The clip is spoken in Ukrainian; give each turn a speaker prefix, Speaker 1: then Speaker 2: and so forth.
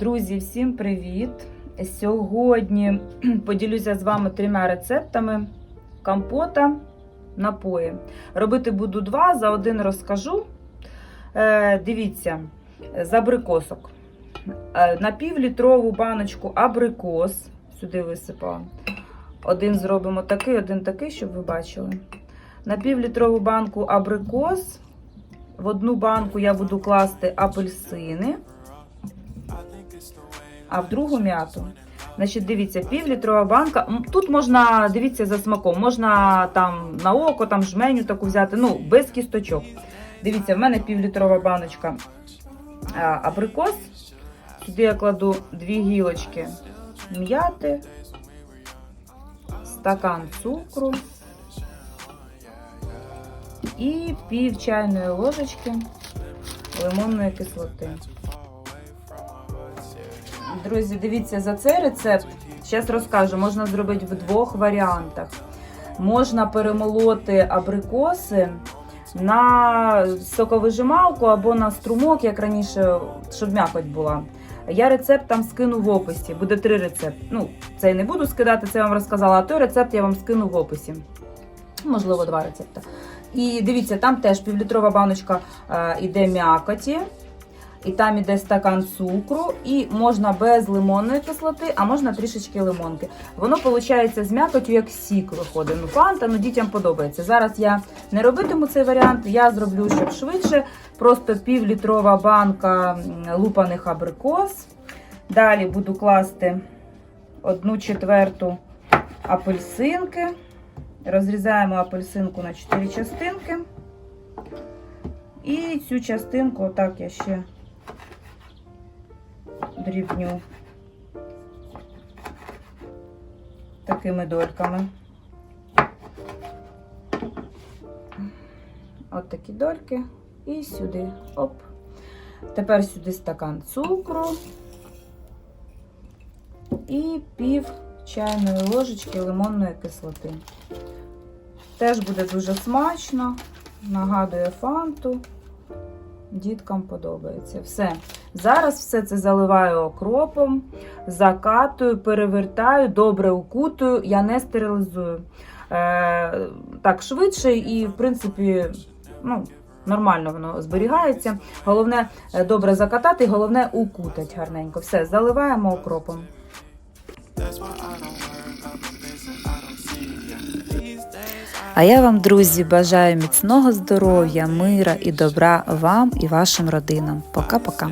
Speaker 1: Друзі, всім привіт! Сьогодні поділюся з вами трьома рецептами компота напої. Робити буду два, за один розкажу. Е, дивіться, з абрикосок. Е, на півлітрову баночку абрикос. Сюди висипала. Один зробимо такий, один такий, щоб ви бачили. На півлітрову банку абрикос. В одну банку я буду класти апельсини а в другу м'яту. Значить, дивіться, півлітрова банка. Тут можна, дивіться, за смаком, можна там на око, там жменю таку взяти, ну, без кісточок. Дивіться, в мене півлітрова баночка абрикос. Сюди я кладу дві гілочки м'яти, стакан цукру і пів чайної ложечки лимонної кислоти. Друзі, дивіться за цей рецепт. Зараз розкажу, можна зробити в двох варіантах. Можна перемолоти абрикоси на соковижималку або на струмок, як раніше, щоб м'якоть була. Я рецепт там скину в описі. Буде три рецепти. Ну, цей не буду скидати, це я вам розказала, а той рецепт я вам скину в описі. Можливо, два рецепти. І дивіться, там теж півлітрова баночка е, іде м'якоті. І там іде стакан цукру, і можна без лимонної кислоти, а можна трішечки лимонки. Воно виходить з м'якотю, як сік виходить. Ну, фанта, ну дітям подобається. Зараз я не робитиму цей варіант, я зроблю, щоб швидше. Просто півлітрова банка лупаних абрикос. Далі буду класти одну четверту апельсинки. Розрізаємо апельсинку на 4 частинки. І цю частинку, отак я ще дрібню такими дольками. От такі дольки. І сюди. Оп. Тепер сюди стакан цукру і пів чайної ложечки лимонної кислоти. Теж буде дуже смачно, нагадує фанту. Діткам подобається. Все. Зараз все це заливаю окропом, закатую, перевертаю, добре укутую, я не стерилізую. Е, так, швидше і, в принципі, ну, нормально воно зберігається. Головне е, добре закатати, головне укутати гарненько. Все, заливаємо окропом.
Speaker 2: А я вам, друзі, бажаю міцного здоров'я, мира і добра вам і вашим родинам. Пока-пока.